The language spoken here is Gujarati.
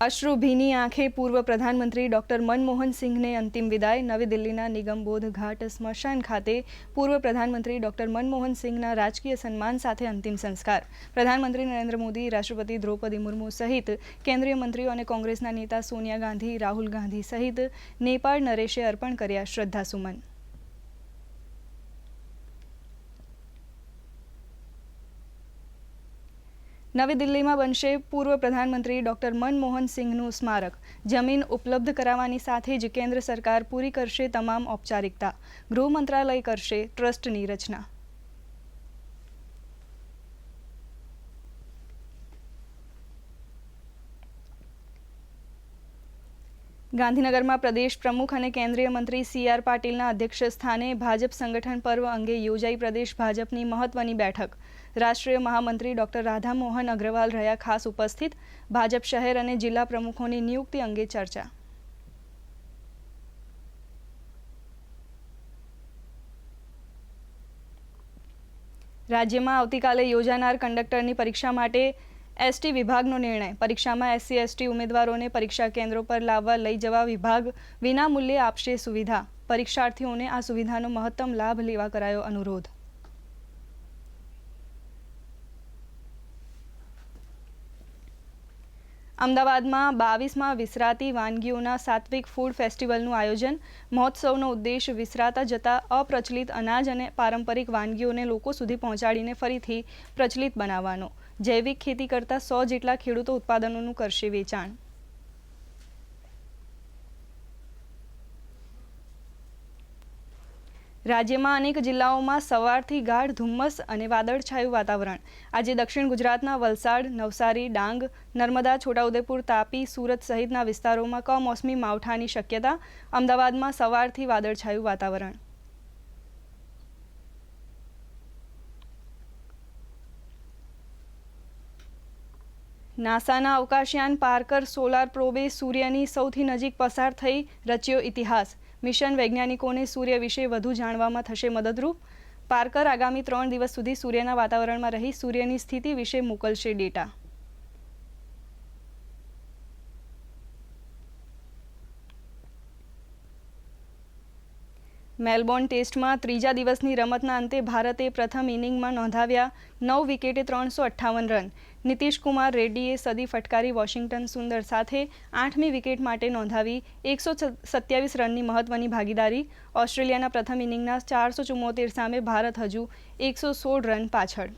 અશ્રુ ભીની આંખે પૂર્વ પ્રધાનમંત્રી ડોક્ટર મનમોહન સિંહને અંતિમ વિદાય. નવી દિલ્હીના નિગમબોધ ઘાટ સ્મશાન ખાતે પૂર્વ પ્રધાનમંત્રી ડોક્ટર મનમોહન સિંહના રાજકીય સન્માન સાથે અંતિમ સંસ્કાર. પ્રધાનમંત્રી નરેન્દ્ર મોદી, રાષ્ટ્રપતિ દ્રૌપદી મુર્મુ સહિત કેન્દ્રીય મંત્રીઓ અને કોંગ્રેસના નેતા સોનિયા ગાંધી, રાહુલ ગાંધી સહિત નેપાળ નરેશે અર્પણ કર્યા શ્રદ્ધાસુમન. નવી દિલ્હીમાં બનશે પૂર્વ પ્રધાનમંત્રી ડોક્ટર મનમોહન સિંહનું સ્મારક. જમીન ઉપલબ્ધ કરાવવાની સાથે જ કેન્દ્ર સરકાર પૂરી કરશે તમામ ઔપચારિકતા. ગૃહ મંત્રાલય કરશે ટ્રસ્ટની રચના. ગાંધીનગરમાં પ્રદેશ પ્રમુખ અને કેન્દ્રીય મંત્રી સી આર પાટીલના અધ્યક્ષસ્થાને ભાજપ સંગઠન પર્વ અંગે યોજાઈ પ્રદેશ ભાજપની મહત્વની બેઠક. રાષ્ટ્રીય મહામંત્રી ડોક્ટર રાધામોહન અગ્રવાલ રહ્યા ખાસ ઉપસ્થિત, ભાજપ શહેર અને જિલ્લા પ્રમુખોની નિયુક્તિ અંગે ચર્ચા. રાજ્યમાં આવતીકાલે યોજાનાર કંડક્ટરની પરીક્ષા માટે એસટી વિભાગનો નિર્ણય. પરીક્ષામાં એસસી એસટી ઉમેદવારોને પરીક્ષા કેન્દ્રો પર લાવવા લઈ જવા વિભાગ વિનામૂલ્યે આપશે સુવિધા. પરીક્ષાર્થીઓને આ સુવિધાનો મહત્તમ લાભ લેવા કરાયો અનુરોધ. અમદાવાદમાં બાવીસમાં વિસરાતી વાનગીઓના સાત્વિક ફૂડ ફેસ્ટિવલનું આયોજન. મહોત્સવનો ઉદ્દેશ વિસરાતા જતા અપ્રચલિત અનાજ અને પારંપરિક વાનગીઓને લોકો સુધી પહોંચાડીને ફરીથી પ્રચલિત બનાવવાનો. જૈવિક ખેતી કરતા સો જેટલા ખેડૂતો ઉત્પાદનોનું કરશે વેચાણ. રાજ્યમાં અનેક જિલ્લાઓમાં સવારથી ગાઢ ધુમ્મસ અને વાદળછાયું વાતાવરણ. આજે દક્ષિણ ગુજરાતના વલસાડ, નવસારી, ડાંગ, નર્મદા, છોટાઉદેપુર, તાપી, સુરત સહિતના વિસ્તારોમાં કમોસમી માવઠાની શક્યતા, અમદાવાદમાં સવારથી વાદળછાયું વાતાવરણ. નાસાના અવકાશયાન પાર્કર સોલાર પ્રોબે સૂર્યની સૌથી નજીક પસાર થઈ રચ્યો ઇતિહાસ. મિશન વૈજ્ઞાનિકોને સૂર્ય વિશે વધુ જાણવામાં થશે મદદરૂપ. પાર્કર આગામી ત્રણ દિવસ સુધી સૂર્યના વાતાવરણમાં રહી સૂર્યની સ્થિતિ વિશે મોકલશે ડેટા. મેલબોર્ન ટેસ્ટમાં ત્રીજા દિવસની રમતના અંતે ભારતે પ્રથમ ઇનિંગમાં નોંધાવ્યા નવ વિકેટે ત્રણસો અઠ્ઠાવન રન. કુમાર રેડ્ડીએ સદી ફટકારી વોશિંગ્ટન સુંદર સાથે આઠમી વિકેટ માટે નોંધાવી એકસો સત્યાવીસ રનની મહત્વની ભાગીદારી. ઓસ્ટ્રેલિયાના પ્રથમ ઇનિંગના ચારસો ચુમ્મોતેર સામે ભારત હજુ એકસો સોળ રન પાછળ.